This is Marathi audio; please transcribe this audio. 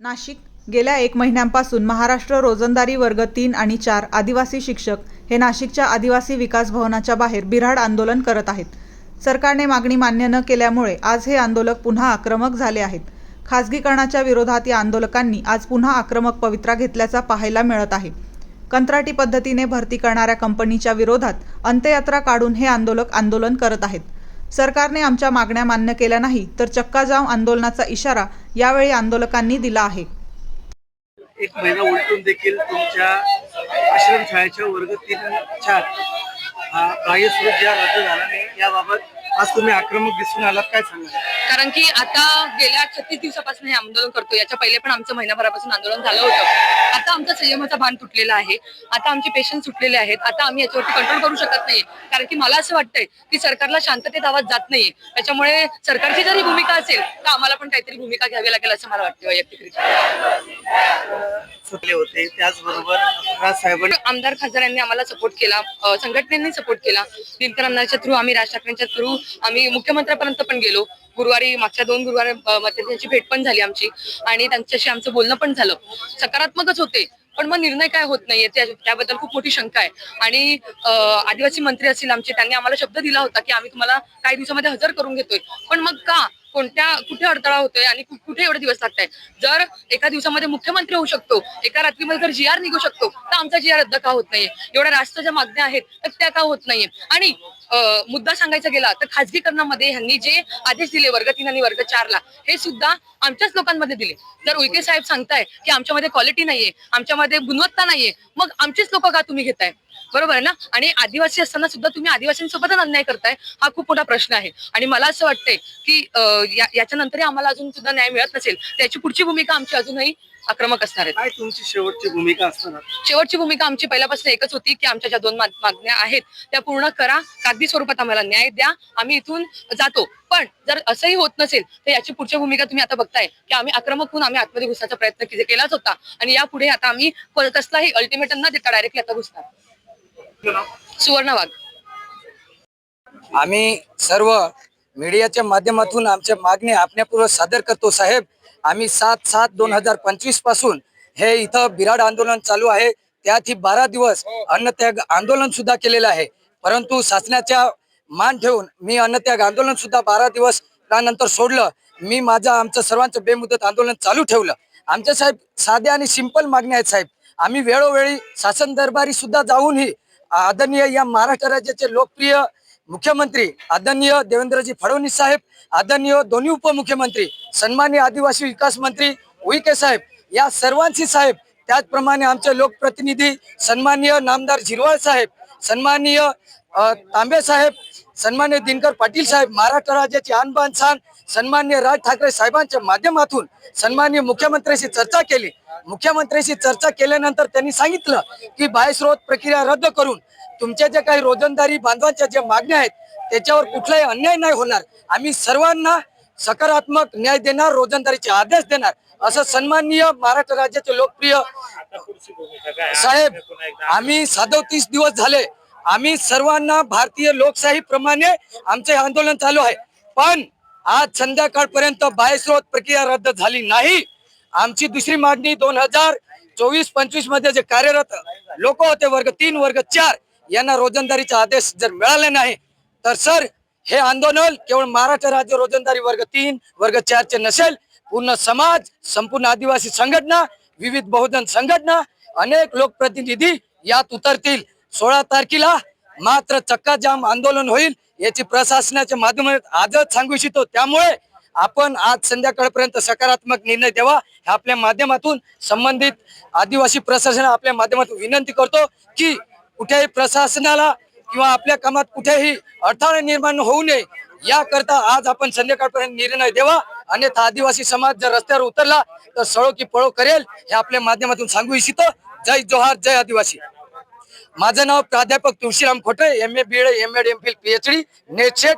नाशिक. गेल्या एक महिन्यांपासून महाराष्ट्र रोजंदारी वर्ग तीन आणि चार आदिवासी शिक्षक हे नाशिकच्या आदिवासी विकास भवनाच्या बाहेर बिराड आंदोलन करत आहेत. सरकारने मागणी मान्य न केल्यामुळे आज हे आंदोलक पुन्हा आक्रमक झाले आहेत. खासगीकरणाच्या विरोधात या आंदोलकांनी आज पुन्हा आक्रमक पवित्रा घेतल्याचा पाहायला मिळत आहे. कंत्राटी पद्धतीने भरती करणाऱ्या कंपनीच्या विरोधात अंत्ययात्रा काढून हे आंदोलक आंदोलन करत आहेत. सरकारने आमच्या मागण्या मान्य केल्या नाही तर चक्का चक्काजाम आंदोलनाचा इशारा यावेळी आंदोलकांनी दिला आहे. एक महिना उलटून देखील तुमच्या आश्रमशाळेच्या वर्ग तीन चार हा कार्यस्वरूप ज्या रद्द झाला नाही याबाबत आज तुम्ही आक्रमक दिसून आलात काय सांगा कारण की आता गेल्या छत्तीस दिवसापासून हे आंदोलन करतो याच्या पहिले पण आमचं महिनाभरापासून आंदोलन झालं होतं. आता आमचा संयमाचा भान तुटलेला आहे. आता आमचे पेशंट सुटलेले आहेत. आता आम्ही याच्यावरती कंट्रोल करू शकत नाही. कारण की मला असं वाटतंय की सरकारला शांततेत आवाज जात नाहीये त्याच्यामुळे सरकारची जरी भूमिका असेल तर आम्हाला पण काहीतरी भूमिका घ्यावी लागेल असं मला वाटतं वैयक्तिकरित्या. सुटले होते. त्याचबरोबर साहेबांनी आमदार खासदारांनी आम्हाला सपोर्ट केला. अ, संघटनेने सपोर्ट केला. दिनकर आमदारच्या थ्रू आम्ही राज ठाकरेंच्या थ्रू आम्ही मुख्यमंत्र्यापर्यंत पण गेलो. गुरुवारी मागच्या दोन गुरुवार अ, मध्ये त्यांची भेट पण झाली आमची. आणि त्यांच्याशी आमचं बोलणं पण झालं. सकारात्मकच होते. पण मग निर्णय काय होत नाहीये? त्या- त्याबद्दल खूप मोठी शंका आहे. आणि अ, आदिवासी मंत्री असतील आमचे त्यांनी आम्हाला शब्द दिला होता की आम्ही तुम्हाला काही दिवसामध्ये हजर करून घेतोय. पण मग का? कोणत्या कुठे अडथळा होतोय आणि कुठे एवढे दिवस लागत आहे जर एका दिवसामध्ये मुख्यमंत्री होऊ शकतो एका रात्रीमध्ये जर जी आर निघू शकतो तर आमचा जी आर रद्द का होत नाहीये? एवढ्या राष्ट्र ज्या मागण्या आहेत तर त्या का होत नाहीये? आणि मुद्दा सांगायचा गेला तर खासगीकरणामध्ये ह्यांनी जे आदेश दिले वर्ग तीन आणि वर्ग चारला हे सुद्धा आमच्याच लोकांमध्ये दिले. जर उईके साहेब सांगताय की आमच्यामध्ये क्वालिटी नाहीये आमच्यामध्ये गुणवत्ता नाहीये मग आमचेच लोक का तुम्ही घेताय? बरोबर आहे ना? आणि आदिवासी असताना सुद्धा तुम्ही आदिवासींसोबतच अन्याय करताय हा खूप मोठा प्रश्न आहे. आणि मला असं वाटतंय की याच्यानंतरही आम्हाला अजून सुद्धा न्याय मिळत नसेल त्याची पुढची भूमिका आमची अजूनही आक्रमक असणार आहे. तुमची शेवटची भूमिका असणार? शेवटची भूमिका आमची पहिल्यापासून एकच होती की आमच्या ज्या दोन माग- मागण्या आहेत त्या पूर्ण करा. कागदी स्वरूपात आम्हाला न्याय द्या. आम्ही इथून जातो. पण जर असंही होत नसेल तर याची पुढची भूमिका तुम्ही आता बघताय की आम्ही आक्रमक होऊन आम्ही आतमध्ये घुसण्याचा प्रयत्न केलाच होता. आणि यापुढे आता आम्ही कसलाही अल्टिमेटम न देता डायरेक्टली आता घुसणार. सुवर्ण वाघ आम्ही सर्व मीडियाच्या माध्यमातून आमच्या मागणी आपण्यापूर्वक सादर करतो साहेब. आम्ही सात सात दोन हजार पंचवीसपासून हे इथं बिराड आंदोलन चालू आहे. त्यात ही बारा दिवस अन्नत्याग आंदोलन सुद्धा केलेलं आहे. परंतु शासनाच्या मान ठेवून मी अन्नत्याग आंदोलन सुद्धा बारा दिवस त्यानंतर सोडलं. मी माझं आमचं सर्वांचं बेमुदत आंदोलन चालू ठेवलं. आमच्या साहेब साध्या आणि सिंपल मागण्या आहेत साहेब. आम्ही वेळोवेळी शासन दरबारी सुद्धा जाऊनही आदरणीय या महाराष्ट्र राज्याचे लोकप्रिय मुख्यमंत्री आदरणीय देवेंद्रजी फडणवीस साहेब आदरणीय दोन्ही उपमुख्यमंत्री सन्मान्य आदिवासी विकास मंत्री उईके साहेब या सर्वांशी साहेब त्याचप्रमाणे आमचे लोकप्रतिनिधी सन्माननीय नामदार झिरवाळ साहेब सन्माननीय तांबे साहेब सन्मान्य दिनकर पाटील साहेब महाराष्ट्र राज्याचे आणबान सान सन्मान्य राज ठाकरे साहेबांच्या माध्यमातून सन्मान्य मुख्यमंत्र्यांशी चर्चा केली. मुख्यमंत्र्यांशी चर्चा केल्यानंतर त्यांनी सांगितलं की बाह्यस्रोत प्रक्रिया रद्द करून तुमच्या ज्या काही रोजंदारी बांधवांच्या ज्या मागण्या आहेत त्याच्यावर कुठलाही अन्याय नाही होणार. आम्ही सर्वांना सकारात्मक न्याय देणार रोजंदारीचे आदेश देणार असं सन्माननीय महाराष्ट्र राज्याचे लोकप्रिय साहेब आम्ही सदोतीस दिवस झाले आम्ही सर्वांना भारतीय लोकशाही प्रमाणे आमचे आंदोलन चालू आहे. पण आज संध्याकाळपर्यंत बायस्रोत प्रक्रिया रद्द झाली नाही. आमची दुसरी मागणी दोन हजार चोवीस पंचवीसमध्ये जे कार्यरत लोक होते वर्ग तीन वर्ग चार यांना रोजंदारीचा आदेश जर मिळाले नाही तर सर हे आंदोलन केवळ महाराष्ट्र राज्य रोजंदारी वर्ग तीन वर्ग चारचे नसेल पूर्ण समाज संपूर्ण आदिवासी संघटना विविध बहुजन संघटना अनेक लोकप्रतिनिधी यात उतरतील. सोळा तारखेला मात्र चक्काजाम आंदोलन होईल याची प्रशासनाच्या माध्यमात आजच सांगू इच्छितो. त्यामुळे आपण आज संध्याकाळपर्यंत सकारात्मक निर्णय द्यावा हे आपल्या माध्यमातून संबंधित आदिवासी प्रशासन आपल्या माध्यमातून विनंती करतो की कुठेही प्रशासनाला किंवा आपल्या कामात कुठेही अडथळा निर्माण होऊ नये याकरता आज आपण संध्याकाळपर्यंत निर्णय द्यावा. अन्यथा आदिवासी समाज जर रस्त्यावर उतरला तर सळो की पळो करेल हे आपल्या माध्यमातून सांगू इच्छितो. जय जोहार जय आदिवासी. माझं नाव प्राध्यापक Tulshiram Khote M A B Ed M Ed M Phil Ph D NET SET